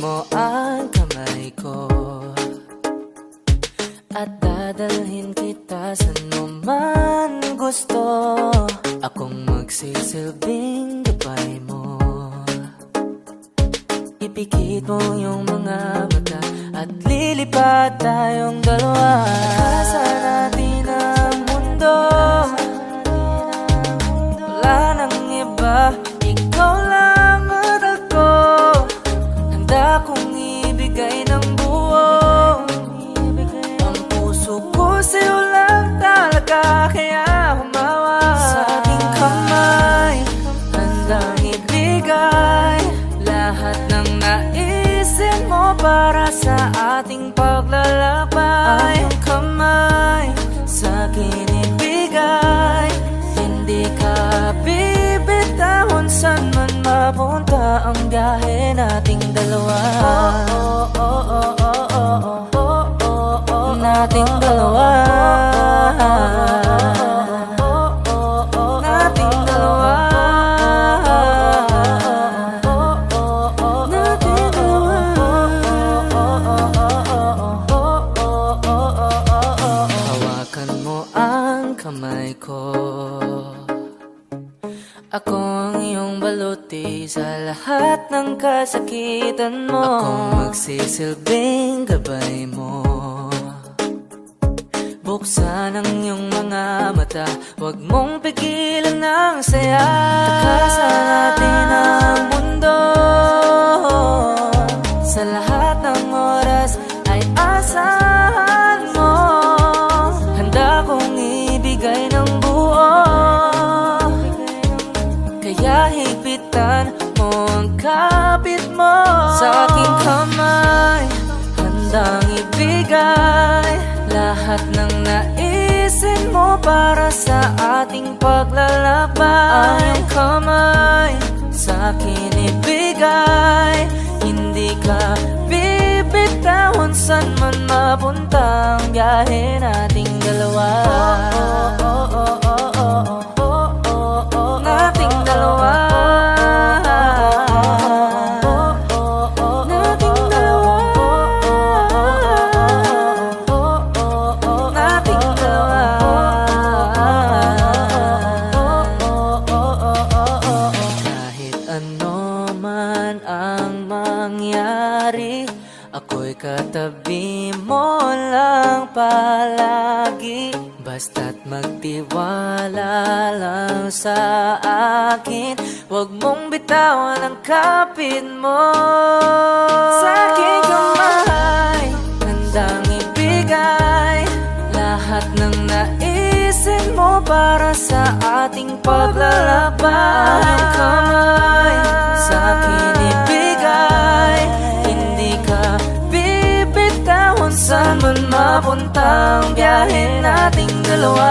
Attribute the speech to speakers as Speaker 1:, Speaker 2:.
Speaker 1: mo ang kamay ko. At dadalhin kita saan mo gusto. Akong magsisilbing gabay mo. Ipikit mo yung mga mata At lilipat tayong dalawa. Sana talaga Kaya humawa Sa aking kamay Handang ibigay Lahat ng naisin mo Para sa ating paglalakbay. Ang kamay Sa akin ibigay Hindi ka bibitahon Saan man mapunta Ang biyahe nating dalawa. Oh, oh, oh, oh, oh, oh, oh, oh, oh, Nating dalawa Nating dalawa Nating dalawa Hawakan mo ang kamay ko. Ako ang iyong baluti sa lahat ng kasakitan mo. Akong magsisilbing gabay mo Buksan ang iyong mga mata. Huwag mong pigilan ang saya. Takasan natin ang mundo. Sa lahat ng oras ay asahan mo. Handa kong ibigay ng buo. Kaya higpitan mo ating paglalakbay. Ang kamay Sa akin ibigay. Hindi ka bibitahon Saan man mapunta Ang biyahe nating dalawa man ang mangyari. Ako'y katabi mo lang palagi. Basta't magtiwala lang sa akin. Huwag mong bitawan ang kapit mo. Sa aking kamay Handang ibigay Lahat ng naisin mo Para sa ating paglalakbay Man mapunta ang biyahe nating dalawa